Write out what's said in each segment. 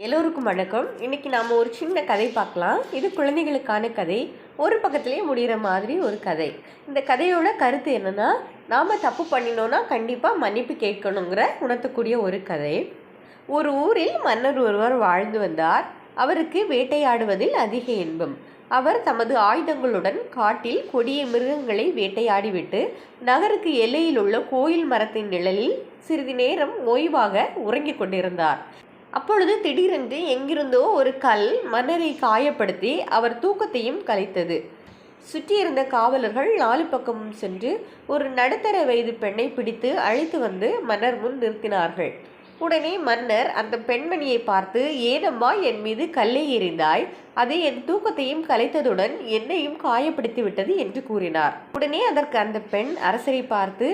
எல்லோருக்கும் வணக்கம். இன்னைக்கு நாம் ஒரு சின்ன கதை பார்க்கலாம். இது குழந்தைகளுக்கான கதை. ஒரு பக்கத்துலேயே முடிகிற மாதிரி ஒரு கதை. இந்த கதையோட கருத்து என்னென்னா நாம் தப்பு பண்ணினோன்னா கண்டிப்பாக மன்னிப்பு கேட்கணுங்கிற உணர்த்தக்கூடிய ஒரு கதை. ஒரு ஊரில் மன்னர் ஒருவர் வாழ்ந்து வந்தார். அவருக்கு வேட்டையாடுவதில் அதிக இன்பம். அவர் தமது ஆயுதங்களுடன் காட்டில் கொடிய மிருகங்களை வேட்டையாடிவிட்டு நகருக்கு எல்லையில் உள்ள கோயில் மரத்தின் நிழலில் சிறிது நேரம் ஓய்வாக உறங்கிக் கொண்டிருந்தார். அப்பொழுது திடீரென்று எங்கிருந்தோ ஒரு கல் மன்னரை காயப்படுத்தி அவர் தூக்கத்தையும் கலைத்தது. சுற்றியிருந்த காவலர்கள் நாலு பக்கமும் சென்று ஒரு நடுத்தர வயது பெண்ணை பிடித்து அழைத்து வந்து மன்னர் முன் நிறுத்தினார்கள் உடனே மன்னர் அந்த பெண்மணியை பார்த்து ஏனம்மா என் மீது கல்லை எறிந்தாய். அது என் தூக்கத்தையும் கலைத்ததுடன் என்னையும் காயப்படுத்தி விட்டது என்று கூறினார். உடனே அதற்கு அந்த பெண் அரசரை பார்த்து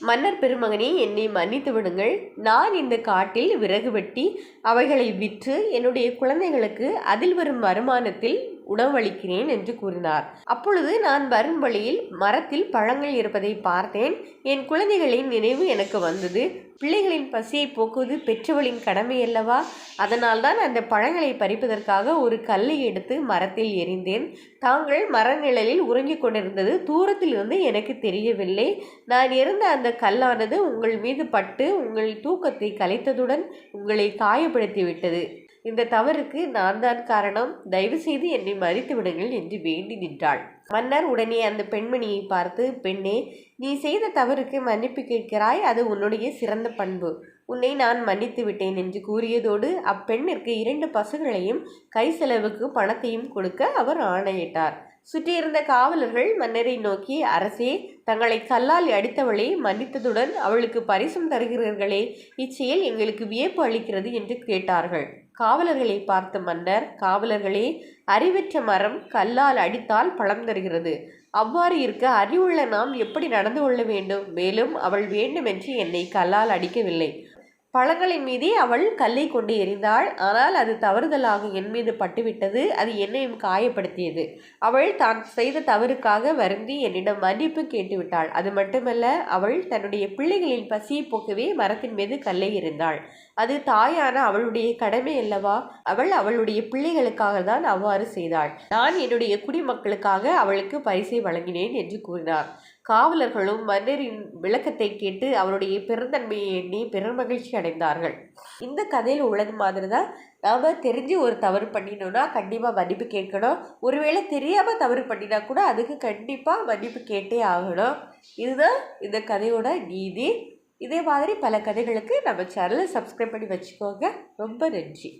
மன்னர் பெருமகனே என்னை மன்னித்து விடுங்கள். நான் இந்த காட்டில் விறகு வெட்டி அவைகளை விற்று என்னுடைய குழந்தைகளுக்கு அதில் வரும் வருமானத்தில் உணவளிக்கிறேன் என்று கூறினார். அப்பொழுது நான் வரும் வழியில் மரத்தில் பழங்கள் இருப்பதை பார்த்தேன். என் குழந்தைகளின் நினைவு எனக்கு வந்தது. பிள்ளைகளின் பசியை போக்குவது பெற்றவளின் கடமை அல்லவா? அதனால்தான் அந்த பழங்களை பறிப்பதற்காக ஒரு கல்லை எடுத்து மரத்தில் எறிந்தேன். தாங்கள் மரநிழலில் உறங்கிக் கொண்டிருந்தது தூரத்தில் இருந்து எனக்கு தெரியவில்லை. நான் இருந்த அந்த கல்லானது உங்கள் மீது பட்டு உங்கள் தூக்கத்தை கலைத்ததுடன் உங்களை காயப்படுத்தி விட்டது. இந்த தவறுக்கு நான் தான் காரணம். தயவு செய்து என்னை மறித்து விடுங்கள் என்று வேண்டி நின்றாள். மன்னர் உடனே அந்த பெண்மணியை பார்த்து பெண்ணே நீ செய்த தவறுக்கு மன்னிப்பு கேட்கிறாய். அது உன்னுடைய சிறந்த பண்பு. உன்னை நான் மன்னித்து விட்டேன் என்று கூறியதோடு அப்பெண்ணிற்கு இரண்டு பசுகளையும் கை செலவுக்கு பணத்தையும் கொடுக்க அவர் ஆணையிட்டார். சுற்றியிருந்த காவலர்கள் மன்னரை நோக்கி அரசே தங்களை கல்லால் அடித்தவளை மன்னித்ததுடன் அவளுக்கு பரிசும் தருகிறீர்களே இச்செயல் எங்களுக்கு வியப்பு அளிக்கிறது என்று கேட்டார்கள். காவலர்களை பார்த்த மன்னர் காவலர்களே அறிவற்ற மரம் கல்லால் அடித்தால் பழம் தருகிறது. அவ்வாறு இருக்க அறிவுள்ள நாம் எப்படி நடந்து கொள்ள வேண்டும்? மேலும் அவள் வேண்டுமென்று என்னை கல்லால் அடிக்கவில்லை. பழங்களின் மீதே அவள் கல்லை கொண்டு எறிந்தாள். ஆனால் அது தவறுதலாக என் மீது பட்டுவிட்டது. அது என்னையும் காயப்படுத்தியது. அவள் தான் செய்த தவறுக்காக வருந்தி என்னிடம் மன்னிப்பு கேட்டுவிட்டாள். அது மட்டுமல்ல அவள் தன்னுடைய பிள்ளைகளின் பசியை போக்கவே மரத்தின் மீது கல்லை எறிந்தாள். அது தாயான அவளுடைய கடமை அல்லவா? அவள் அவளுடைய பிள்ளைகளுக்காக தான் அவ்வாறு செய்தாள். நான் என்னுடைய குடிமக்களுக்காக அவளுக்கு பரிசை வழங்கினேன் என்று கூறினார். காவலர்களும் மன்னரின் விளக்கத்தை கேட்டு அவருடைய பெருந்தன்மையை எண்ணி பெருமகிழ்ச்சி அடைந்தார்கள். இந்த கதையில் உள்ளது மாதிரி தான் நாம் தெரிஞ்சு ஒரு தவறு பண்ணினோம்னா கண்டிப்பாக மன்னிப்பு கேட்கணும். ஒருவேளை தெரியாமல் தவறு பண்ணினா கூட அதுக்கு கண்டிப்பாக மன்னிப்பு கேட்டே ஆகணும். இதுதான் இந்த கதையோட நீதி. இதே மாதிரி பல கதைகளுக்கு நம்ம சேனலை சப்ஸ்கிரைப் பண்ணி வச்சுக்கோங்க. ரொம்ப நன்றி.